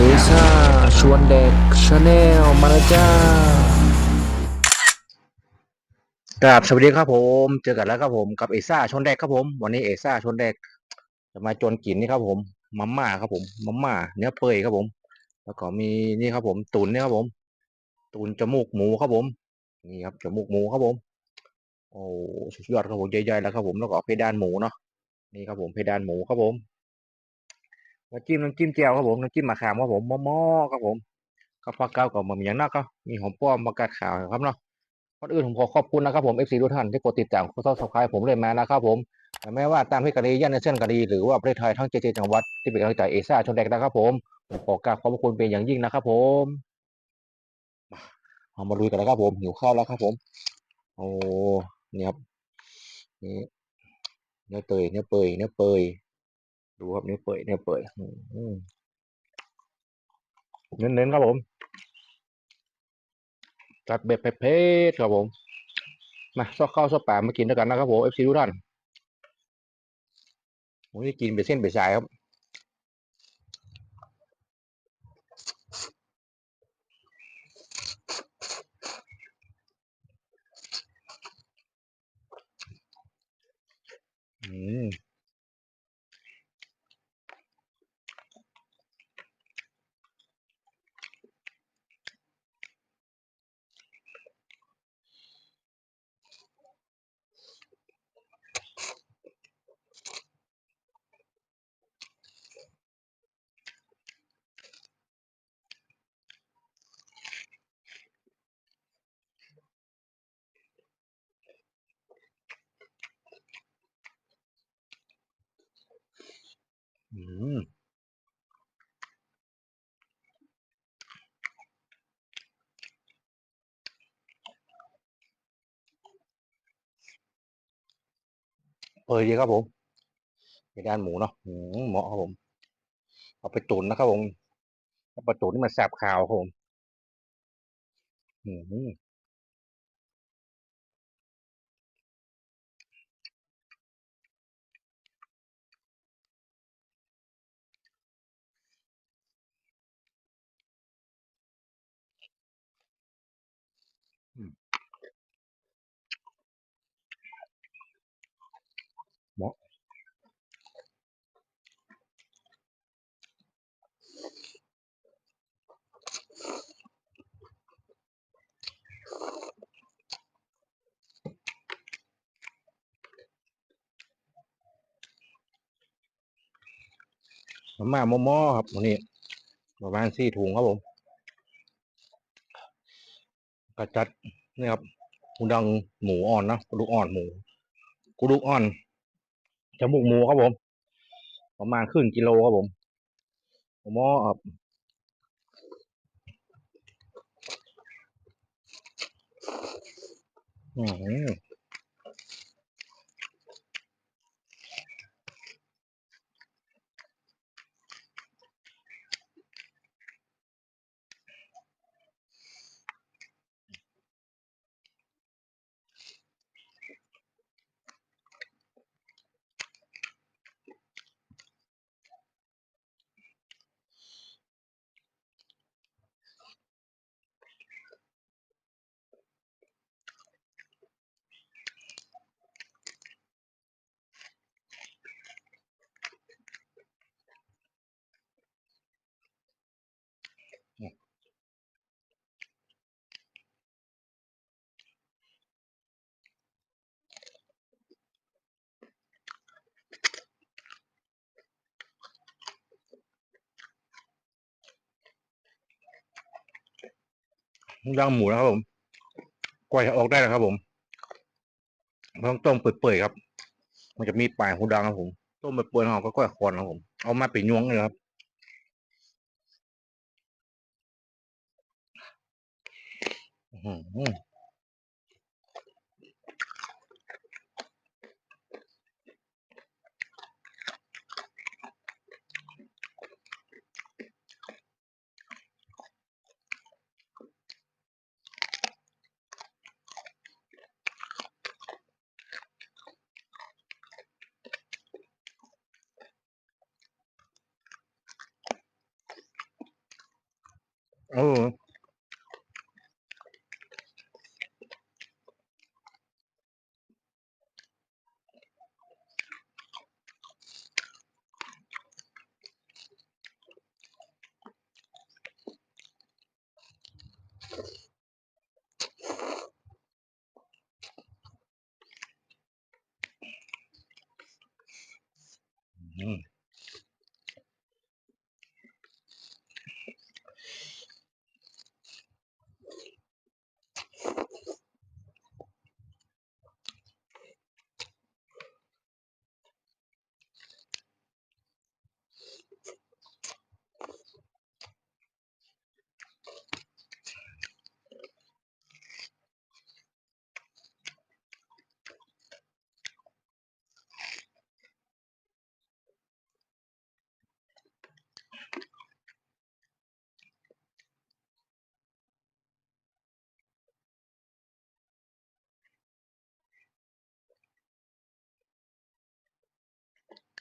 เอซ่าชวนเด็กชาแนลมาแล้วจ้ากราบสวัสดีครับผม เจอกันแล้วครับผมกับเอซ่าชนแดกครับผม วันนี้เอซ่าชนแดกจะมาจนกินนี่ครับผมมัมม่าครับผมมัมม่าเนื้อเปื่อยครับผม แล้วก็มีนี่ครับผม ตุ๋นนี่ครับผม ตุ๋นจมูกหมูครับผม นี่ครับจมูกหมูครับผม โอ้สุดยอดครับผมใหญ่ๆแล้วครับผมแล้วก็เพดานหมูเนาะนี่ครับผมเพดานหมูครับผม น้ำจิ้มน้ำจิ้มแจ่วครับผมน้ำจิ้มมะขามครับผมหม้อครับผมข้าวผัดเก้ากับมีอย่างนักก็มีหอมป้อมประกาศขาวครับเนาะก่อนอื่นผมขอขอบคุณนะครับผมเอฟซีทุกท่านที่กดติดตามกดซับสไครต์ผมเลยมานะครับผมแม่ว่าตามที่กะดีย่านในเส้นกะดีหรือว่าประเทศไทยทั้งเจ็ดจังหวัดที่เป็นกำลังใจเอซ่าชนแดกนะครับผมผมขอกราบขอบคุณเป็นอย่างยิ่งนะครับผมมาเอามาลุยกันแล้วครับผมหิวข้าวแล้วครับผม โอ้เนี่ครับนี่เนื้อเปื่อยเนื้อเปยเนื้อเปย ดูครับเนื้อเปื่อยเนื้อเปื่อยเน้นๆครับผมจัดเบ็ดเพ็ดครับผมมาซอกข้าวซอกปลามากินด้วยกันนะครับผมเอฟซีทุกท่านผมนี่กินเป็นเส้นเป็นสายครับ อืม อืมเออดีครับผมเป็นด้านหมูเนาะอืมเหมาะครับผม เอาไปตุ๋นนะครับผมเอาไปตุ๋นนี่มันแสบขาวครับผม อืม มาม่าหม้อครับวันนี้ประมาณสี่ถุงครับผมกระจัดนี่ครับหูดังหมูอ่อนนะกระดูกอ่อนหมูกระดูกอ่อนจมูกหมูครับผม ประมาณครึ่งกิโลครับผมหม้อครับอืม หูดังหมูนะครับผมกว่าจะออกได้นะครับผมต้องต้มเปื่อยๆครับ มันจะมีปลายหูดังครับผมต้มเปื่อยๆเราก็ค่อยคอนครับผมเอามาปียวงเลยครับอืม หื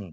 อื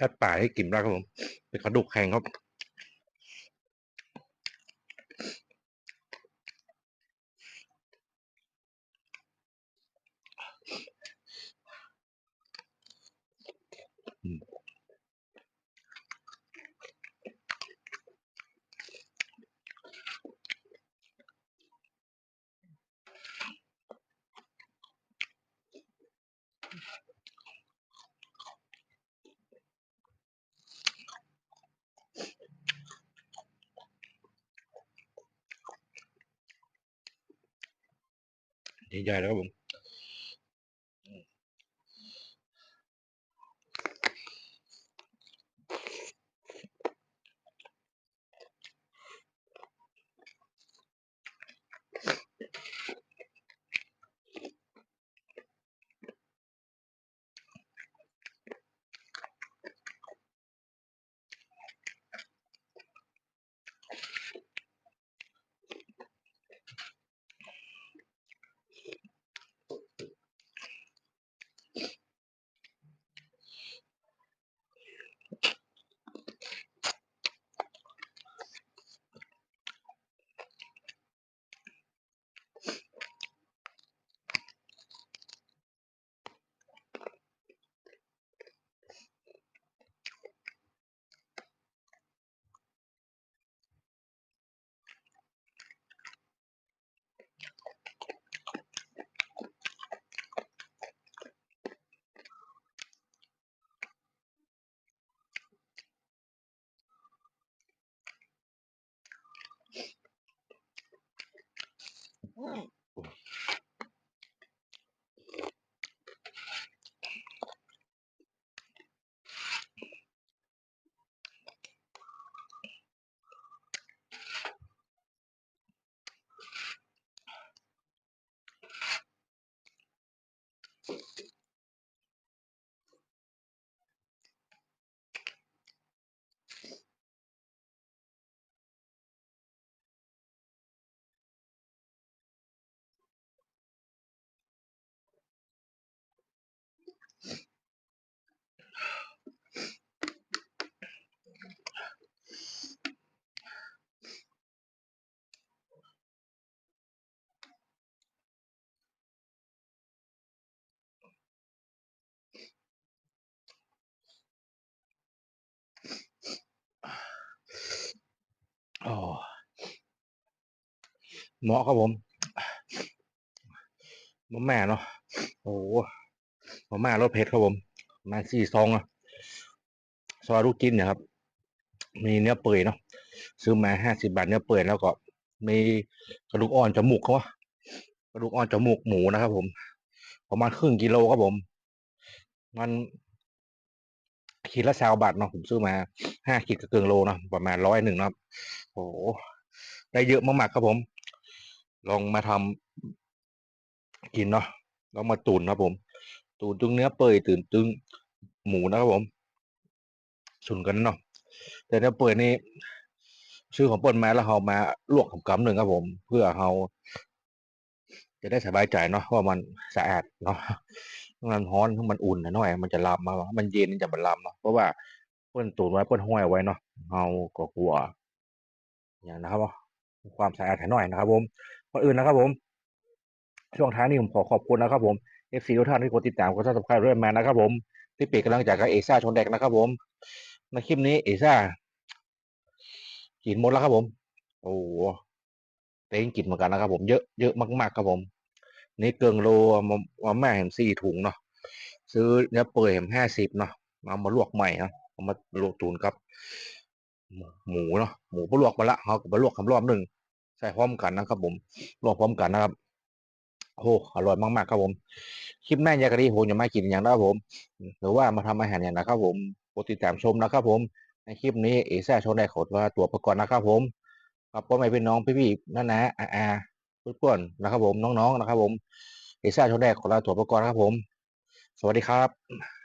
ชัดป่าให้กินได้ครับผมเป็นกระดูกแข็งครับ ใหญ่ๆแล้วครับผม อ๋ เหมาะครับผมมาแม่เนาะโอ้โหมาม่ารสเผ็ดครับผม มาสี่ซองอะซอยลูกจิ้นเนี่ยครับ มีเนื้อเปื่อยเนาะซื้อมาห้าสิบาทเนื้อเปื่อยแล้วก็ มีกระดูกอ่อนจมูกเขาวะกระดูกอ่อนจมูกหมูนะครับ ผม ประมาณครึ่งกิโลครับผม มันขีดละสาวบาทเนาะผมซื้อมาห้าขีดกับเกิงโลเนาะประมาณร้อยหนึ่งเนาะโอ้โหได้เยอะมากๆครับผม ลองมาทำกินเนาะลองมาตุนครับผมตูนตึงเนื้อเปื่อยตื่นตึงหมูนะครับผมชุนกันเนาะแต่เนื้อเปื่อยนี่ชื่อของเปิ้ลมาแล้วเรามาลวกกับกำหนึ่งครับผม เพื่อเราจะได้สบายใจเนาะว่ามันสะอาดเนาะมันร้อนมันอุ่นหน่อย มันจะลามมา มันเย็นจะมันลามเนาะเพราะว่าเปิ้ลตูนไว้เปิ้ลห้อยไว้เนาะเราก็กลัวอย่างนะครับว่าความสะอาดหน่อยนะครับผม ก่อนอื่นนะครับผม ช่วงท้ายนี้ผมขอขอบคุณนะครับผม FC ทุกท่านที่กดติดตามกดซับสไครต์เรื่อยมานะครับผมที่เป็นกำลังใจกับเอซ่าชนแดกนะครับผมในคลิปนี้เอซ่ากินหมดแล้วครับผม โอ้โหเต็งกินเหมือนกันนะครับ ผมเยอะเยอะมากๆครับผม นี่เกิงโลมามาแม่เห็มสี่ถุงเนาะซื้อเนื้อเปื่อยเห็มห้าสิบเนาะเอามาลวกใหม่เนาะเอามาลวกตูนครับ หมูเนาะหมูก็ลวกมาละเขาก็มาลวกคำรอบหนึ่ง ใส่พร้อมกันนะครับ ผมลวกพร้อมกันนะครับโอ้อร่อยมากๆครับผม คลิปหน้ายากรีผมจะมากินอย่างนะครับผม หรือว่ามาทำอาหารอย่างนะครับ ผมโปรดติดตามชมนะครับ ผม ในคลิปนี้เอซ่าโชว์ได้ขดว่าตัวประกอบนะครับ ผมกับพ่อแม่พี่น้องพี่ๆนั่นนะอาอาเพื่อนๆนะครับ ผมน้องๆนะครับ ผมเอซ่าโชว์ได้ขอลาตัวประกอบนครับผม สวัสดีครับ